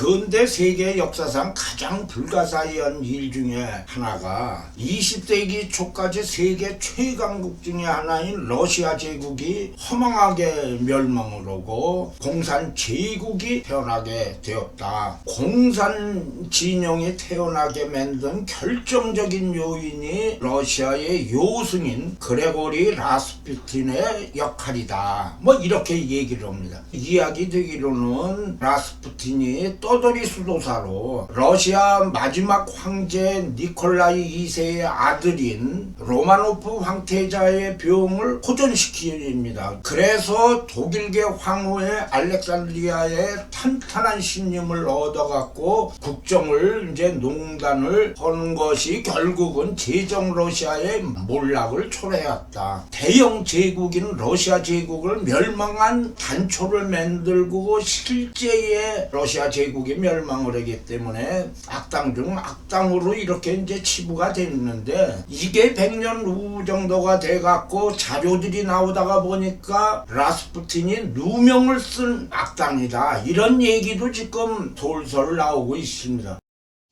근대 세계 역사상 가장 불가사의한 일 중에 하나가 20세기 초까지 세계 최강국 중에 하나인 러시아 제국이 허망하게 멸망을 하고 공산 제국이 태어나게 되었다. 공산 진영이 태어나게 만든 결정적인 요인이 러시아의 요승인 그레고리 라스푸틴의 역할이다. 뭐 이렇게 얘기를 합니다. 이야기 되기로는 라스푸틴이 떠돌이 수도사로 러시아 마지막 황제 니콜라이 2세의 아들인 로마노프 황태자의 병을 호전시킵니다. 그래서 독일계 황후의 알렉산드리아의 탄탄한 신임을 얻어갖고 국정을 이제 농단을 한 것이 결국은 제정 러시아의 몰락을 초래했다. 대영 제국인 러시아 제국을 멸망한 단초를 만들고 실제의 러시아 제국 이 멸망을 하기 때문에 악당 중 악당으로 이렇게 이제 치부가 됐는데 이게 100년 후 정도가 돼갖고 자료들이 나오다가 보니까 라스푸틴이 누명을 쓴 악당이다 이런 얘기도 지금 돌솔 나오고 있습니다.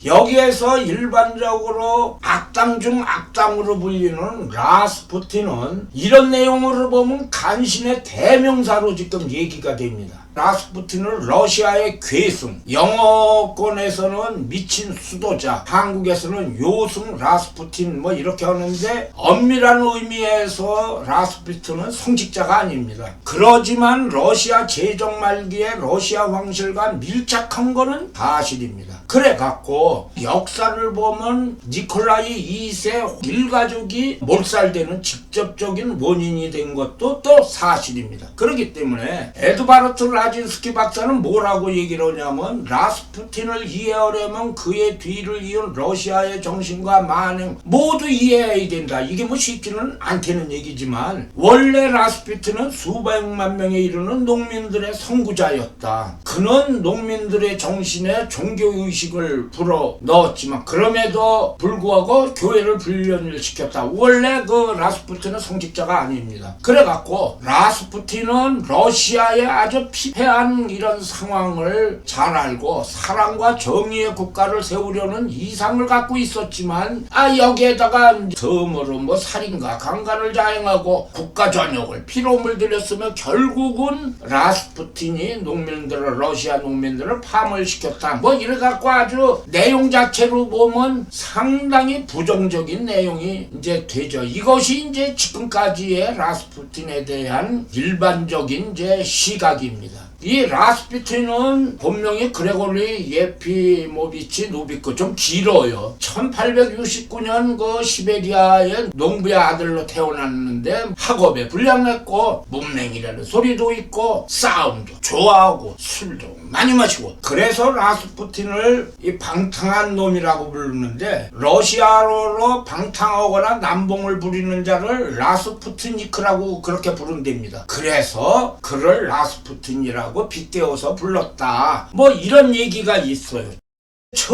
여기에서 일반적으로 악당 중 악당으로 불리는 라스푸틴은 이런 내용으로 보면 간신의 대명사로 지금 얘기가 됩니다. 라스푸틴은 러시아의 괴승, 영어권에서는 미친 수도자, 한국에서는 요승 라스푸틴 뭐 이렇게 하는데 엄밀한 의미에서 라스푸틴은 성직자가 아닙니다. 그러지만 러시아 제정 말기에 러시아 황실과 밀착한 거는 사실입니다. 그래 갖고 역사를 보면 니콜라이 2세 일가족이 몰살되는 직접적인 원인이 된 것도 또 사실입니다. 그렇기 때문에 에드바르트 라진스키 박사는 뭐라고 얘기를 하냐면 라스푸틴을 이해하려면 그의 뒤를 이은 러시아의 정신과 만행 모두 이해해야 된다. 이게 뭐 쉽지는 않다는 얘기지만 원래 라스푸틴은 수백만 명에 이르는 농민들의 선구자였다. 그는 농민들의 정신에 종교의식 을 불어 넣었지만 그럼에도 불구하고 교회를 불련을 시켰다. 원래 그 라스푸틴은 성직자가 아닙니다. 그래갖고 라스푸틴은 러시아의 아주 피폐한 이런 상황을 잘 알고 사랑과 정의의 국가를 세우려는 이상을 갖고 있었지만 아 여기에다가 덤으로 뭐 살인과 강간을 자행하고 국가 전역을 피로물 들였으면 결국은 라스푸틴이 농민들을 러시아 농민들을 파멸시켰다. 뭐 이래갖고 아주 내용 자체로 보면 상당히 부정적인 내용이 이제 되죠. 이것이 이제 지금까지의 라스푸틴에 대한 일반적인 이제 시각입니다. 이 라스푸틴은 본명이 그레고리 예피모비치 누비크 좀 길어요. 1869년 그 시베리아의 농부의 아들로 태어났는데 학업에 불량했고 문맹이라는 소리도 있고 싸움도 좋아하고 술도 많이 마시고 그래서 라스푸틴을 이 방탕한 놈이라고 부르는데 러시아어로 방탕하거나 남봉을 부리는 자를 라스푸트니크라고 그렇게 부른답니다. 그래서 그를 라스푸틴이라고 빗대어서 불렀다. 뭐 이런 얘기가 있어요.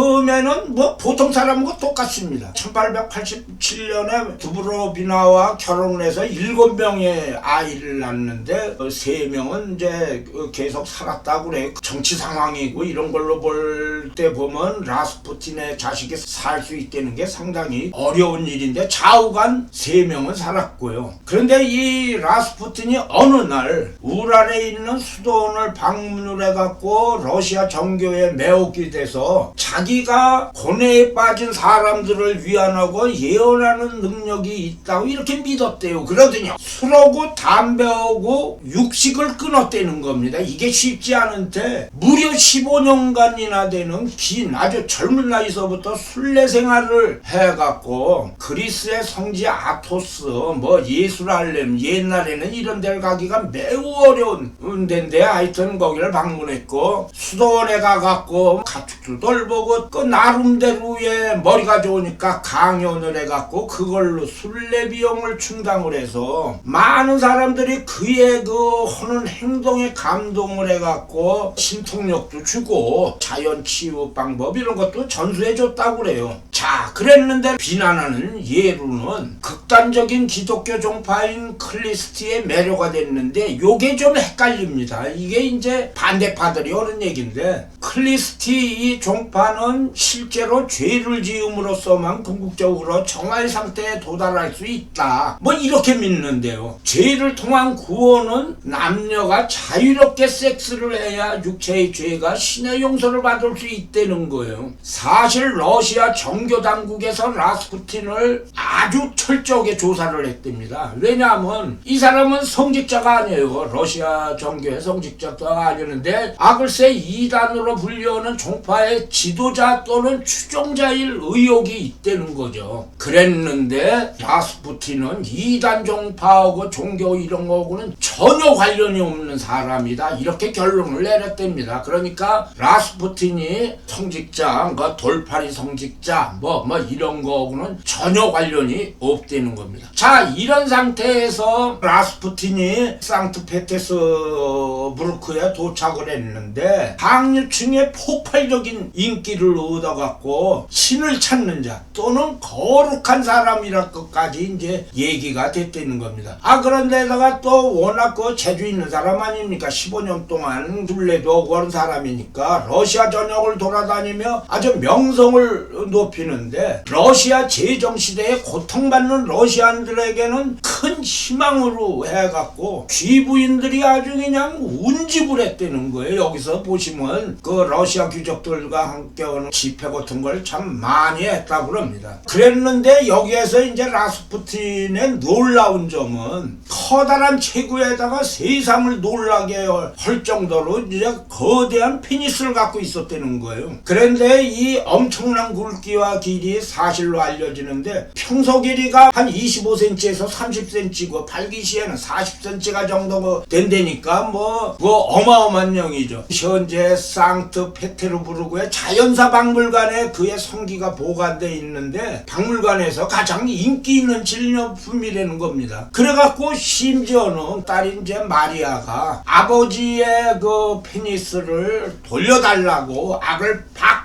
처음에는 뭐 보통 사람과 똑같습니다. 1887년에 두브로비나와 결혼을 해서 일곱 명의 아이를 낳는데 어, 세 명은 이제 그 계속 살았다고 그래요. 정치 상황이고 이런 걸로 볼 때 보면 라스푸틴의 자식이 살 수 있다는 게 상당히 어려운 일인데 좌우간 세 명은 살았고요. 그런데 이 라스푸틴이 어느 날 우랄에 있는 수도원을 방문을 해갖고 러시아 정교에 매혹이 돼서 자 기가 고뇌에 빠진 사람들을 위안하고 예언하는 능력이 있다고 이렇게 믿었대요. 그러더니 술하고 담배하고 육식을 끊었다는 겁니다. 이게 쉽지 않은데 무려 15년간이나 되는 긴 아주 젊은 나이서부터 순례 생활을 해갖고 그리스의 성지 아토스 뭐 예수랄렘 옛날에는 이런 데를 가기가 매우 어려운 데인데 하여튼 거기를 방문했고 수도원에 가갖고 가축도 돌보고 그 나름대로의 머리가 좋으니까 강연을 해갖고 그걸로 순례 비용을 충당을 해서 많은 사람들이 그의 그 하는 행동에 감동을 해갖고 신통력도 주고 자연 치유 방법 이런 것도 전수해 줬다고 그래요. 자 자, 그랬는데 비난하는 예루는 극단적인 기독교 종파인 클리스트의 매료가 됐는데 요게 좀 헷갈립니다. 이게 이제 반대파들이 하는 얘기인데 클리스트 이 종파 는 실제로 죄를 지음으로써만 궁극적으로 정화의 상태에 도달할 수 있다. 뭐 이렇게 믿는데요. 죄를 통한 구원은 남녀가 자유롭게 섹스를 해야 육체의 죄가 신의 용서를 받을 수 있다는 거예요. 사실 러시아 정교 당국에서 라스푸틴을 아주 철저하게 조사를 했답니다. 왜냐하면 이 사람은 성직자가 아니에요. 러시아 정교의 성직자가 아니는데 아 글쎄 이단으로 불리우는 종파의 지 도자 또는 추종자일 의혹이 있다는 거죠. 그랬는데 라스푸틴은 이단 종파하고 종교 이런 거하고는 전혀 관련이 없는 사람이다. 이렇게 결론을 내렸답니다. 그러니까 라스푸틴이 성직자, 그 돌팔이 성직자, 뭐, 뭐 이런 거하고는 전혀 관련이 없다는 겁니다. 자, 이런 상태에서 라스푸틴이 상트페테스부르크에 도착을 했는데 강류층의 폭발적인 인 기를 얻어갖고 신을 찾는 자 또는 거룩한 사람이랄 것까지 이제 얘기가 됐다는 겁니다. 아 그런데다가 또 워낙 그 재주 있는 사람 아닙니까? 15년 동안 둘레도 그런 사람이니까 러시아 전역을 돌아다니며 아주 명성을 높이는데 러시아 제정시대에 고통받는 러시안들에게는 큰 희망으로 해갖고 귀부인들이 아주 그냥 운집을 했다는 거예요. 여기서 보시면 그 러시아 귀족들과 함께하는 집회 같은 걸 참 많이 했다고 그럽니다. 그랬는데 여기에서 이제 라스푸틴의 놀라운 점은 커다란 체구에다가 세상을 놀라게 할 정도로 이제 거대한 페니스를 갖고 있었다는 거예요. 그런데 이 엄청난 굵기와 길이 사실로 알려지는데 평소 길이가 한 25cm에서 30cm고 팔기시에는 40cm가 정도 된다니까 뭐, 뭐 어마어마한 영이죠. 현재 상트페테르부르크의 자연 사 박물관에 그의 성기가 보관돼 있는데 박물관에서 가장 인기 있는 질료품이라는 겁니다. 그래갖고 심지어는 딸인 이제 마리아가 아버지의 그 페니스를 돌려달라고 악을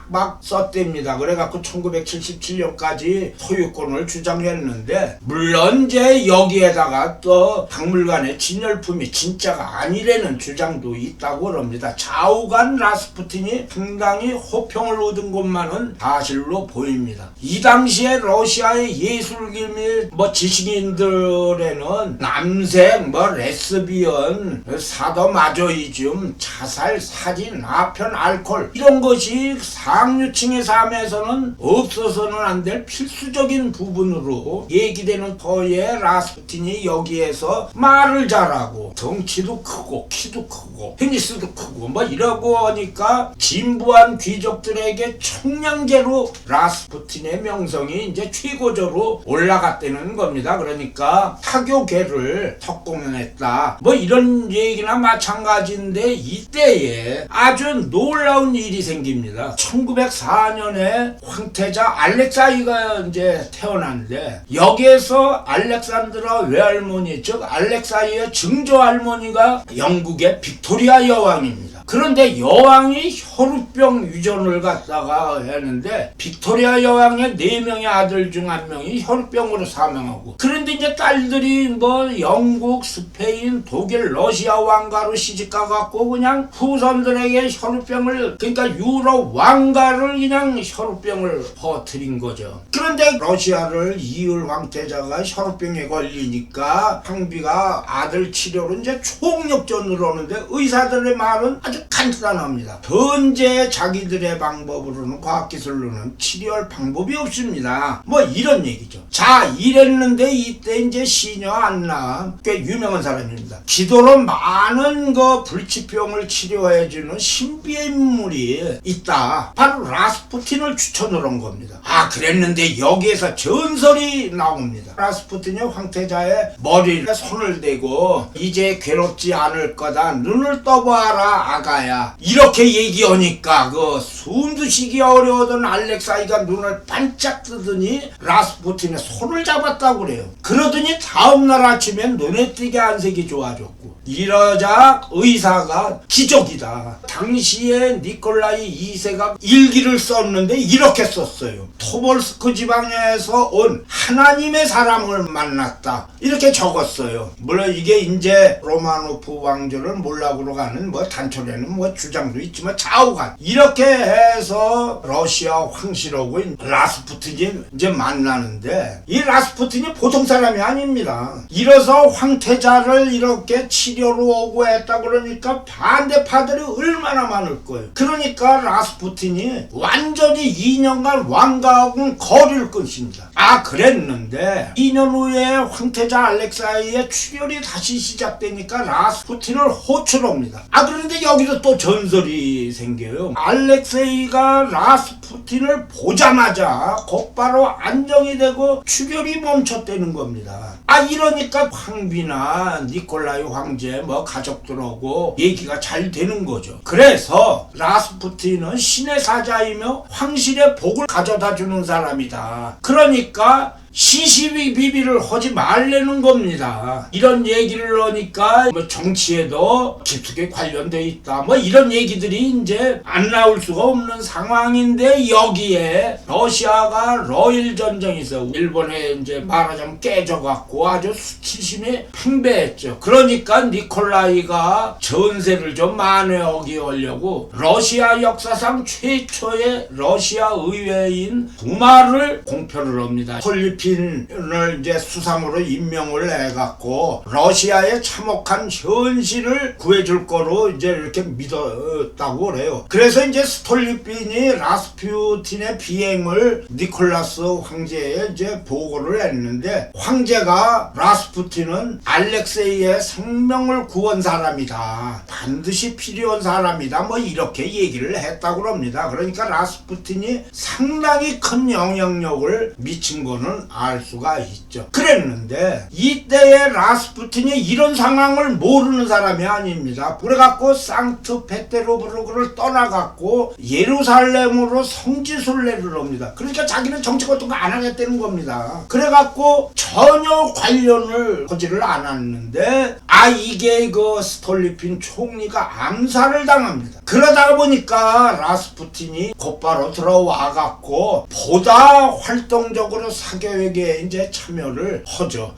박박 썼답니다. 그래갖고 1977년까지 소유권을 주장했는데 물론 이제 여기에다가 또 박물관의 진열품이 진짜가 아니라는 주장도 있다고 그럽니다. 좌우간 라스푸틴이 상당히 호평을 얻은 것만은 사실로 보입니다. 이 당시에 러시아의 예술기밀 뭐 지식인들에는 남색 뭐 레스비언 사도마조이즘 자살 사진 아편 알코올 이런 것이 상류층의 삶에서는 없어서는 안 될 필수적인 부분으로 얘기되는 터에 라스푸틴이 여기에서 말을 잘하고 덩치도 크고 키도 크고 페니스도 크고 뭐 이러고 하니까 진부한 귀족들에게 청량제로 라스푸틴의 명성이 이제 최고조로 올라갔다는 겁니다. 그러니까 타교계를 석공했다. 뭐 이런 얘기나 마찬가지인데 이때에 아주 놀라운 일이 생깁니다. 1904년에 황태자 알렉사이가 이제 태어났는데 여기에서 알렉산드라 외할머니 즉 알렉사이의 증조 할머니가 영국의 빅토리아 여왕입니다. 그런데 여왕이 혈우병 유전을 갖다가 했는데 빅토리아 여왕의 네 명의 아들 중 한 명이 혈우병으로 사망하고 그런데 이제 딸들이 뭐 영국, 스페인, 독일, 러시아 왕가로 시집가 갖고 그냥 후손들에게 혈우병을 그러니까 유럽 왕가를 그냥 혈우병을 퍼뜨린 거죠. 그런데 러시아를 이을 황태자가 혈우병에 걸리니까 황비가 아들 치료로 이제 총력전으로 오는데 의사들의 말은 아주 간단합니다. 현재 자기들의 방법으로는 과학기술로는 치료할 방법이 없습니다. 뭐 이런 얘기죠. 자 이랬는데 이때 이제 시녀 안나 꽤 유명한 사람입니다. 기도로 많은 그 불치병을 치료해주는 신비의 인물이 있다. 바로 라스푸틴을 추천을 한 겁니다. 아 그랬는데 여기에서 전설이 나옵니다. 라스푸틴이 황태자의 머리에 손을 대고 이제 괴롭지 않을 거다. 눈을 떠봐라 아가 야. 이렇게 얘기하니까 그 숨도 쉬기 어려웠던 알렉사이가 눈을 반짝 뜨더니 라스푸틴의 손을 잡았다고 그래요. 그러더니 다음날 아침엔 눈에 띄게 안색이 좋아졌고 이러자 의사가 기적이다. 당시에 니콜라이 2세가 일기를 썼는데 이렇게 썼어요. 토볼스크 지방에서 온 하나님의 사람을 만났다. 이렇게 적었어요. 물론 이게 이제 로마노프 왕조를 몰락으로 가는 뭐 단초에는 뭐 주장도 있지만 좌우간 이렇게 해서 러시아 황실하고 라스푸틴이 이제 만나는데 이 라스푸틴이 보통 사람이 아닙니다. 이래서 황태자를 이렇게 치료 로 오고 했다 그러니까 반대파들이 얼마나 많을 거예요. 그러니까 라스푸틴이 완전히 2년간 왕가하고는 거리를 끊습니다. 아 그랬는데 2년 후에 황태자 알렉사이의 출혈이 다시 시작되니까 라스푸틴을 호출합니다. 아 그런데 여기서 또 전설이 생겨요. 알렉세이가 라스푸틴을 보자마자 곧바로 안정이 되고 출혈이 멈췄다는 겁니다. 아 이러니까 황비나 니콜라이 황제 뭐 가족들하고 얘기가 잘 되는 거죠. 그래서 라스푸틴은 신의 사자이며 황실의 복을 가져다 주는 사람이다. 그러니까 시시비 비비를 하지 말라는 겁니다. 이런 얘기를 하니까 뭐 정치에도 깊숙이 관련돼 있다. 뭐 이런 얘기들이 이제 안 나올 수가 없는 상황인데 여기에 러시아가 러일 전쟁에서 일본에 이제 말하자면 깨져갖고 아주 수치심이 팽배했죠. 그러니까 니콜라이가 전세를 좀 만회하기 하려고 러시아 역사상 최초의 러시아 의회인 두마를 공표를 합니다. 폴 리핀을 이제 수상으로 임명을 해갖고 러시아의 참혹한 현실을 구해줄 거로 이제 이렇게 믿었다고 그래요. 그래서 이제 스톨리핀이 라스푸틴의 비행을 니콜라스 황제에 이제 보고를 했는데 황제가 라스푸틴은 알렉세이의 생명을 구한 사람이다. 반드시 필요한 사람이다. 뭐 이렇게 얘기를 했다고 합니다. 그러니까 라스푸틴이 상당히 큰 영향력을 미친 거는 알 수가 있죠. 그랬는데 이때의 라스푸틴이 이런 상황을 모르는 사람이 아닙니다. 그래갖고 상트페테르부르크를 떠나갖고 예루살렘으로 성지순례를 합니다. 그러니까 자기는 정치 같은 거 안 하겠다는 겁니다. 그래갖고 전혀 관련을 하지를 않았는데 아 이게 그 스톨리핀 총리가 암살을 당합니다. 그러다 보니까 라스푸틴이 곧바로 들어와갖고 보다 활동적으로 사교 육에 이제 참여를 하죠.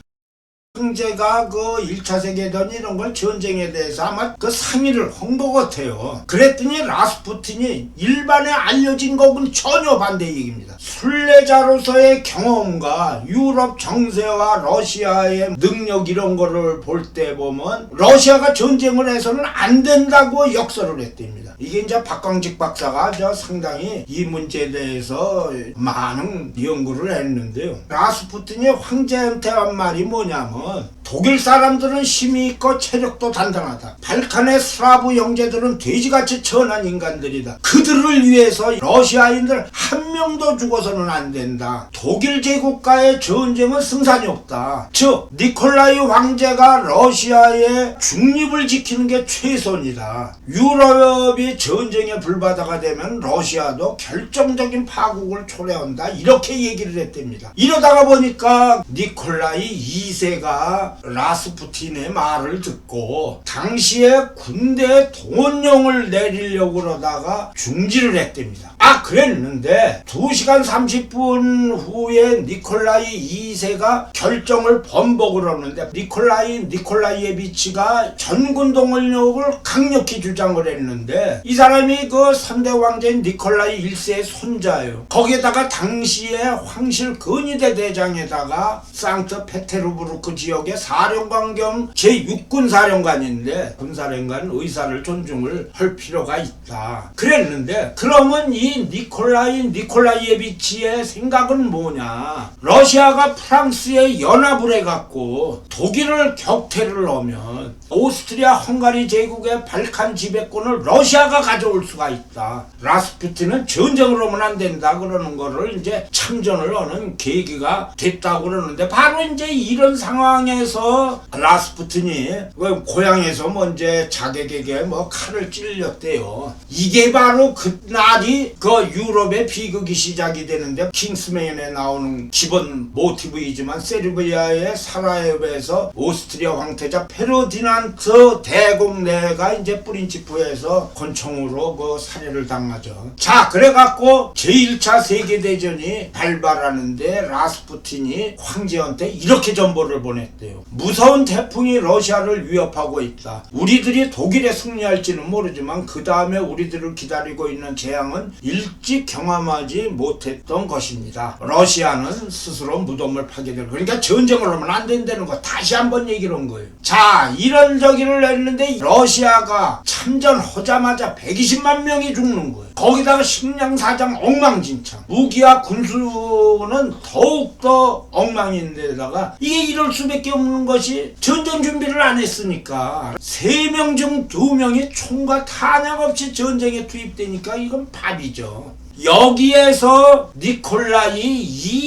황제가 그 1차 세계대전 이런 걸 전쟁에 대해서 아마 그 상의를 한것 같아요. 그랬더니 라스푸틴이 일반에 알려진 것은 전혀 반대 얘기입니다. 순례자로서의 경험과 유럽 정세와 러시아의 능력 이런 거를 볼 때 보면 러시아가 전쟁을 해서는 안 된다고 역설을 했답니다. 이게 이제 박광직 박사가 저 상당히 이 문제에 대해서 많은 연구를 했는데요. 라스푸틴이 황제한테 한 말이 뭐냐면 Come on. 독일 사람들은 힘이 있고 체력도 단단하다. 발칸의 슬라브 형제들은 돼지같이 천한 인간들이다. 그들을 위해서 러시아인들 한 명도 죽어서는 안 된다. 독일 제국과의 전쟁은 승산이 없다. 즉 니콜라이 황제가 러시아의 중립을 지키는 게 최선이다. 유럽이 전쟁에 불바다가 되면 러시아도 결정적인 파국을 초래한다. 이렇게 얘기를 했답니다. 이러다가 보니까 니콜라이 2세가 라스푸틴의 말을 듣고 당시에 군대 동원령을 내리려고 그러다가 중지를 했답니다. 아 그랬는데 2시간 30분 후에 니콜라이 2세가 결정을 번복을 하는데 니콜라이 니콜라이에비치가 전군 동원령을 강력히 주장을 했는데 이 사람이 그 선대 왕제인 니콜라이 1세의 손자예요. 거기에다가 당시에 황실 근위대 대장에다가 상트페테르부르크 지역의 사령관 겸 제6군 사령관인데 군사령관 의사를 존중을 할 필요가 있다. 그랬는데 그러면 이 니콜라이 니콜라이에비치의 생각은 뭐냐? 러시아가 프랑스에 연합을 해갖고 독일을 격퇴를 하면 오스트리아 헝가리 제국의 발칸 지배권을 러시아가 가져올 수가 있다. 라스푸틴은 하면 안 된다 그러는 거를 이제 참전을 하는 계기가 됐다고 그러는데 바로 이제 이런 상황에서 라스푸틴이 그 고향에서 먼저 자객에게 뭐 칼을 찔렸대요. 이게 바로 그날이 그 유럽의 비극이 시작이 되는데 킹스맨에 나오는 기본 모티브이지만 세르비아의 사라예브에서 오스트리아 황태자 페르디난 드 레지던트 대공내가 이제 프린치프에서 권총으로 그 살해를 당하죠. 자, 그래갖고 제1차 세계대전이 발발하는데 라스푸틴이 황제한테 이렇게 전보를 보냈대요. 무서운 태풍이 러시아를 위협하고 있다. 우리들이 독일에 승리할지는 모르지만 그 다음에 우리들을 기다리고 있는 재앙은 일찍 경험하지 못했던 것입니다. 러시아는 스스로 무덤을 파게 될 그러니까 전쟁을 하면 안 된다는 거 다시 한번 얘기를 한 거예요. 자 이런 저기를 했는데 러시아가 참전하자마자 120만 명이 죽는 거예요. 거기다가 식량 사장 엉망진창, 무기와 군수는 더욱더 엉망인데다가 이게 이럴 수밖에 없는 것이 전쟁 준비를 안 했으니까 세 명 중 두 명이 총과 탄약 없이 전쟁에 투입되니까 이건 밥이죠. 여기에서 니콜라이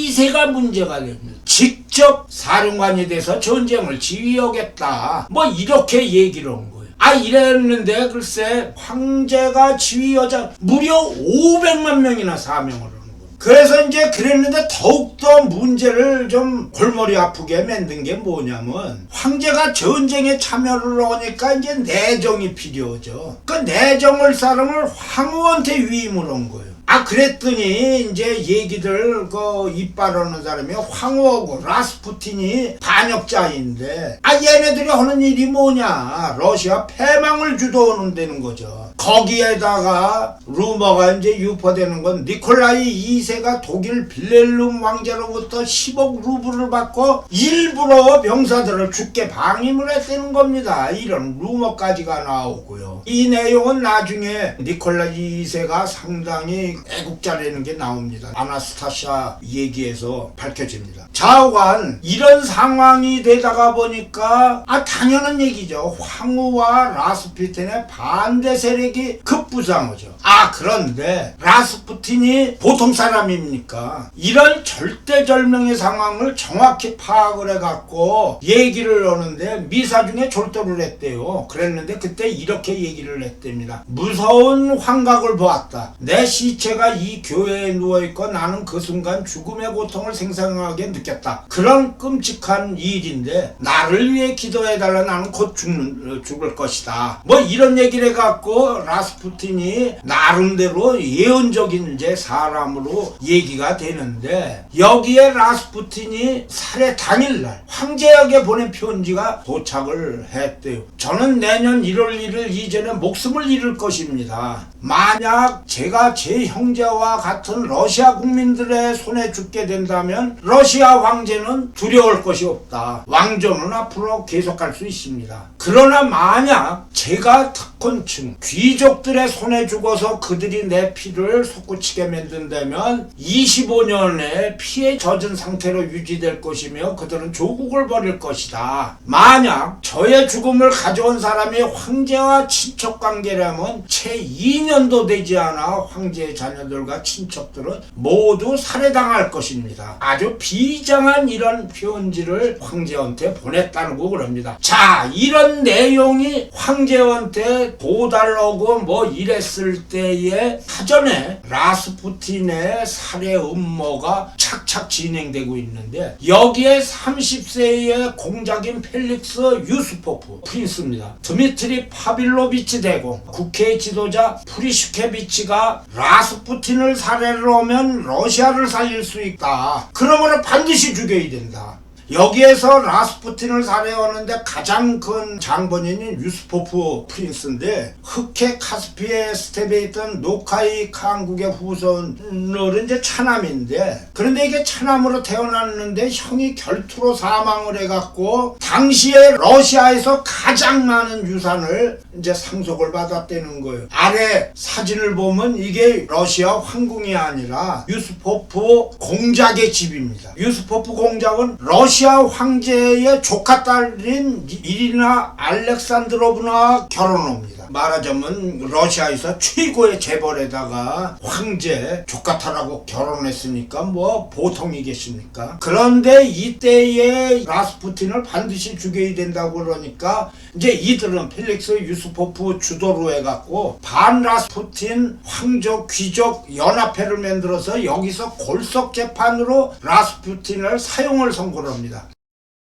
2세가 문제가 됩니다. 직접 사령관이 돼서 전쟁을 지휘하겠다. 뭐 이렇게 얘기를 한 거예요. 아 이랬는데 글쎄 황제가 지휘여자 무려 500만 명이나 사명을 하는 거예요. 그래서 이제 그랬는데 더욱더 문제를 좀 골머리 아프게 만든 게 뭐냐면 황제가 전쟁에 참여를 하니까 이제 내정이 필요하죠. 그 내정을 사람을 황후한테 위임을 한 거예요. 아 그랬더니 이제 얘기들 그 이빨하는 사람이 황후하고 라스푸틴이 반역자인데 아 얘네들이 하는 일이 뭐냐 러시아 패망을 주도하는 거죠 거기에다가 루머가 이제 유포되는 건 니콜라이 2세가 독일 빌렐름 왕자로부터 10억 루블을 받고 일부러 병사들을 죽게 방임을 했다는 겁니다 이런 루머까지가 나오고요 이 내용은 나중에 니콜라이 2세가 상당히 애국자라는 게 나옵니다. 아나스타샤 얘기에서 밝혀집니다. 좌우간 이런 상황 이 되다가 보니까 아 당연한 얘기죠. 황후와 라스푸틴의 반대 세력이 급부상하죠. 아 그런데 라스푸틴이 보통 사람입니까? 이런 절대절명의 상황을 정확히 파악을 해갖고 얘기를 하는데 미사 중에 졸도를 했대요. 그랬는데 그때 이렇게 얘기를 했답니다. 무서운 환각을 보았다. 내 시체가 이 교회에 누워있고 나는 그 순간 죽음의 고통을 생생하게 느꼈다. 그런 끔찍한 일인데 나를 위해 기도해달라 나는 곧 죽는, 죽을 것이다. 뭐 이런 얘기를 해갖고 라스푸틴이 나름대로 예언적인 이제 사람으로 얘기가 되는데 여기에 라스푸틴이 살해 당일날 황제에게 보낸 편지가 도착을 했대요. 저는 내년 1월 1일 이전에 목숨을 잃을 것입니다. 만약 제가 제 형제와 같은 러시아 국민들의 손에 죽게 된다면 러시아 황제는 두려울 것이 없 다. 왕조는 앞으로 계속할 수 있습니다. 그러나 만약 제가 특권층 귀족들의 손에 죽어서 그들이 내 피를 솟구치게 만든다면 25년의 피에 젖은 상태로 유지될 것이며 그들은 조국을 버릴 것이다. 만약 저의 죽음을 가져온 사람이 황제와 친척 관계라면 채 2년도 되지 않아 황제의 자녀들과 친척들은 모두 살해당할 것입니다. 아주 비장한 이런 편지를 황제한테 보냈다는 거 그럽니다. 자, 이런 내용이 황제한테 도달하고 뭐 이랬을 때에 사전에 라스푸틴의 살해 음모가 착착 진행되고 있는데 여기에 30세의 공작인 펠릭스 유스포프 프린스입니다. 드미트리 파빌로비치 대공 국회 지도자 프리슈케비치가 라스푸틴을 살해를 하면 러시아를 살릴 수 있다. 그러면 반드시 죽여야 된다. 여기에서 라스푸틴을 살해하는데 가장 큰 장본인인 유스포프 프린스인데 흑해 카스피에 스텝에 있던 노카이 칸국의 후손으로 이제 차남인데 그런데 이게 차남으로 태어났는데 형이 결투로 사망을 해갖고 당시에 러시아에서 가장 많은 유산을 이제 상속을 받았다는 거예요. 아래 사진을 보면 이게 러시아 황궁이 아니라 유스포프 공작의 집입니다. 유스포프 공작은 러시아 황제의 조카 딸인 이리나 알렉산드로브나 결혼합니다. 말하자면 러시아에서 최고의 재벌에다가 황제 조카딸하고 결혼했으니까 뭐 보통이겠습니까? 그런데 이때의 라스푸틴을 반드시 죽여야 된다고 그러니까 이제 이들은 펠릭스 유스포프 주도로 해갖고 반라스푸틴 황족 귀족 연합회를 만들어서 여기서 골석 재판으로 라스푸틴을 사용을 선고를 합니다.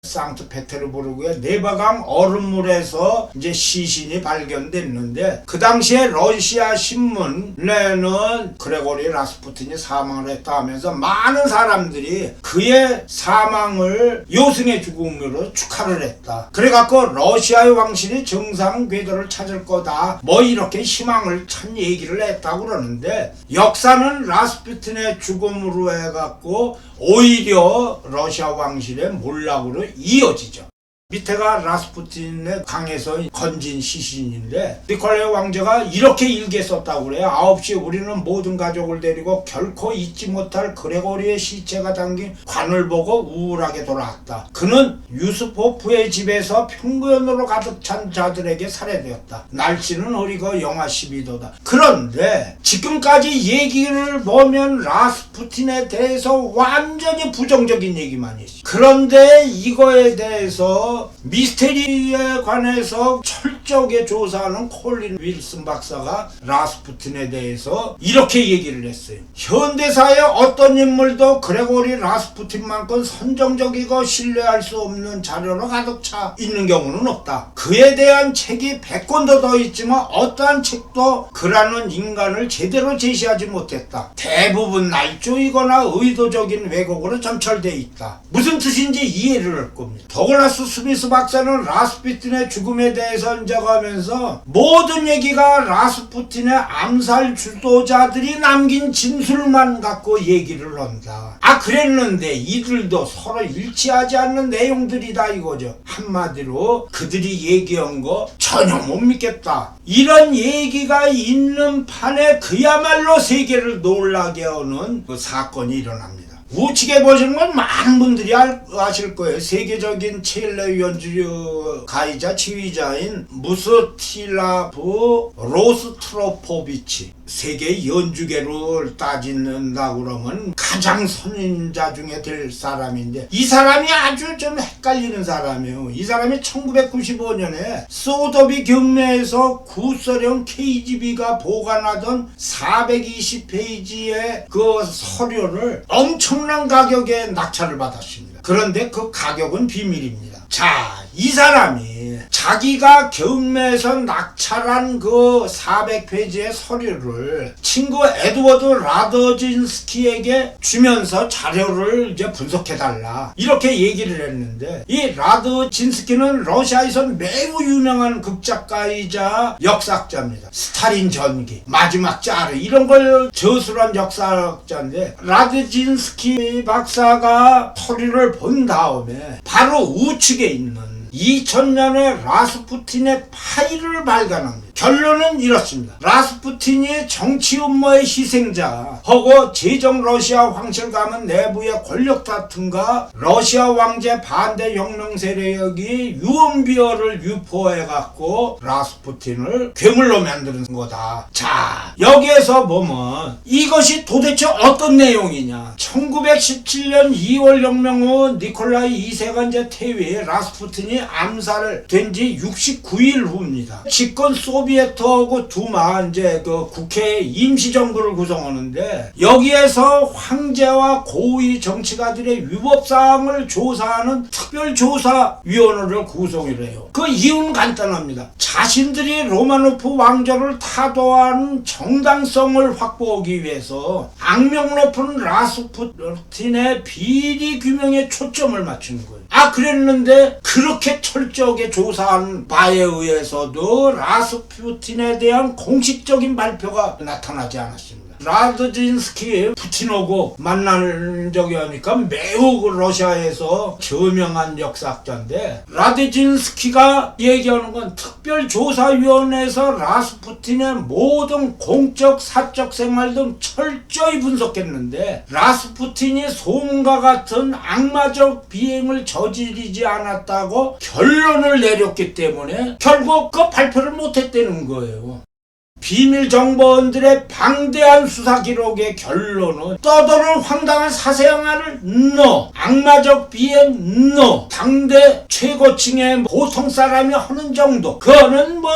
상트페테르부르크의 네바강 얼음물에서 이제 시신이 발견됐는데 그 당시에 러시아 신문에는 그레고리 라스푸틴이 사망을 했다 하면서 많은 사람들이 그의 사망을 요승의 죽음으로 축하를 했다. 그래갖고 러시아의 왕실이 정상 궤도를 찾을 거다. 뭐 이렇게 희망을 찬 얘기를 했다고 그러는데 역사는 라스푸틴의 죽음으로 해갖고 오히려 러시아 왕실의 몰락으로 이어지죠. 밑에가 라스푸틴의 강에서 건진 시신인데 니콜라이 왕자가 이렇게 일기에 썼다고 그래요. 9시에 우리는 모든 가족을 데리고 결코 잊지 못할 그레고리의 시체가 담긴 관을 보고 우울하게 돌아왔다. 그는 유스포프의 집에서 평균으로 가득 찬 자들에게 살해되었다. 날씨는 흐리고 영하 12도다. 그런데 지금까지 얘기를 보면 라스푸틴에 대해서 완전히 부정적인 얘기만 있어. 그런데 이거에 대해서 미스테리에 관해서 철저하게 조사하는 콜린 윌슨 박사가 라스푸틴에 대해서 이렇게 얘기를 했어요. 현대사의 어떤 인물도 그레고리 라스푸틴만큼 선정적이고 신뢰할 수 없는 자료로 가득 차 있는 경우는 없다. 그에 대한 책이 100권도 더 있지만 어떠한 책도 그라는 인간을 제대로 제시하지 못했다. 대부분 날조이거나 의도적인 왜곡으로 점철돼 있다. 무슨 뜻인지 이해를 할 겁니다. 더글라스 스 박사는 라스푸틴의 죽음에 대해서 인정하면서 모든 얘기가 라스푸틴의 암살 주도자들이 남긴 진술만 갖고 얘기를 한다. 아 그랬는데 이들도 서로 일치하지 않는 내용들이다 이거죠. 한마디로 그들이 얘기한 거 전혀 못 믿겠다. 이런 얘기가 있는 판에 그야말로 세계를 놀라게 하는 그 사건이 일어납니다. 우측에 보시는 건 많은 분들이 알, 아실 거예요. 세계적인 첼로 연주 가이자 지휘자인 무스틸라브 로스트로포비치. 세계 연주계를 따진다 그러면 가장 선인자 중에 될 사람인데 이 사람이 아주 좀 헷갈리는 사람이에요. 이 사람이 1995년에 소도비 경매에서 구소련 KGB가 보관하던 420페이지의 그 서류를 엄청 난 가격에 낙찰을 받았습니다. 그런데 그 가격은 비밀입니다. 자, 이 사람이 자기가 경매에서 낙찰한 그 400페이지의 서류를 친구 에드워드 라더진스키에게 주면서 자료를 이제 분석해달라. 이렇게 얘기를 했는데, 이 라더진스키는 러시아에서 매우 유명한 극작가이자 역사학자입니다. 스탈린 전기, 마지막 짜르, 이런 걸 저술한 역사학자인데, 라드진스키 박사가 서류를 본 다음에 바로 우측에 있는 2000년에 라스푸틴의 파일을 발견합니다. 결론은 이렇습니다. 라스푸틴이 정치 음모의 희생자, 허고 제정 러시아 황실 가문 내부의 권력 다툼과 러시아 왕제 반대 혁명 세력이 유언비어를 유포해갖고 라스푸틴을 괴물로 만드는 거다. 자, 여기에서 보면 이것이 도대체 어떤 내용이냐. 1917년 2월 혁명 후 니콜라이 2세가 이제 퇴위해 라스푸틴이 암살을 된 지 69일 후입니다. 집권 소비 에트하고 두마 이제 그 국회 임시정부를 구성하는데 여기에서 황제와 고위 정치가들의 위법 사항을 조사하는 특별조사위원회를 구성을 해요. 그 이유는 간단합니다. 자신들이 로마노프 왕조를 타도하는 정당성을 확보하기 위해서 악명 높은 라스푸틴의 비리 규명에 초점을 맞추는 거예요. 아 그랬는데 그렇게 철저하게 조사한 바에 의해서도 라스푸틴 에 대한 공식적인 발표가 나타나지 않았습니다. 라드진스키 푸틴하고 만난 적이 하니까 매우 그 러시아에서 저명한 역사학자인데 라드진스키가 얘기하는 건 특별조사위원회에서 라스푸틴의 모든 공적 사적 생활 등 철저히 분석했는데 라스푸틴이 소문과 같은 악마적 비행을 저지르지 않았다고 결론을 내렸기 때문에 결국 그 발표를 못했다는 거예요. 비밀 정보원들의 방대한 수사 기록의 결론은 떠도는 황당한 사생활을 넣어 악마적 비행 넣어 당대 최고층의 보통 사람이 하는 정도 그거는 뭐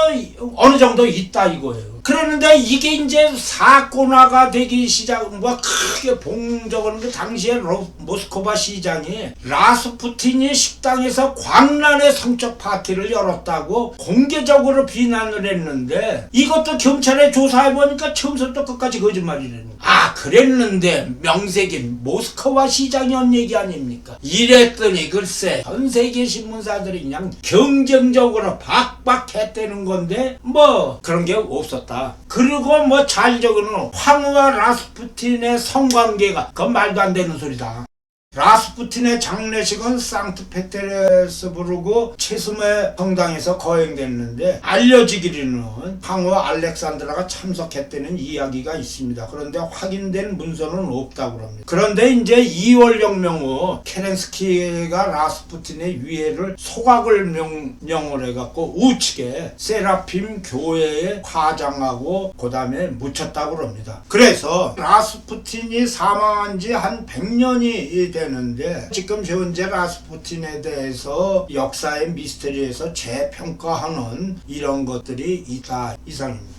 어느 정도 있다 이거예요. 그러는데 이게 이제 사건화가 되기 시작, 뭐 크게 봉적은 그 당시에 로- 모스크바 시장이 라스푸틴이 식당에서 광란의 성적 파티를 열었다고 공개적으로 비난을 했는데 이것도 경찰에 조사해보니까 처음부터 끝까지 거짓말이라는 거야. 아, 그랬는데 명색이 모스크바 시장이 한 얘기 아닙니까? 이랬더니 글쎄 전 세계 신문사들이 그냥 경쟁적으로 박 박했다는 건데 뭐 그런 게 없었다. 그리고 뭐 잘 적어놓은 황후와 라스푸틴의 성관계가 그건 말도 안 되는 소리다. 라스푸틴의 장례식은 상트페테르스부르크 체스메 성당에서 거행됐는데 알려지기로는 황후 알렉산드라가 참석했다는 이야기가 있습니다. 그런데 확인된 문서는 없다고 합니다. 그런데 이제 2월 혁명 후 케렌스키가 라스푸틴의 위해를 소각을 명령을 해갖고 우측에 세라핌 교회에 화장하고 그 다음에 묻혔다고 합니다. 그래서 라스푸틴이 사망한 지 한 100년이 되는데 지금 현재 라스푸틴에 대해서 역사의 미스터리에서 재평가하는 이런 것들이 있다 이상입니다.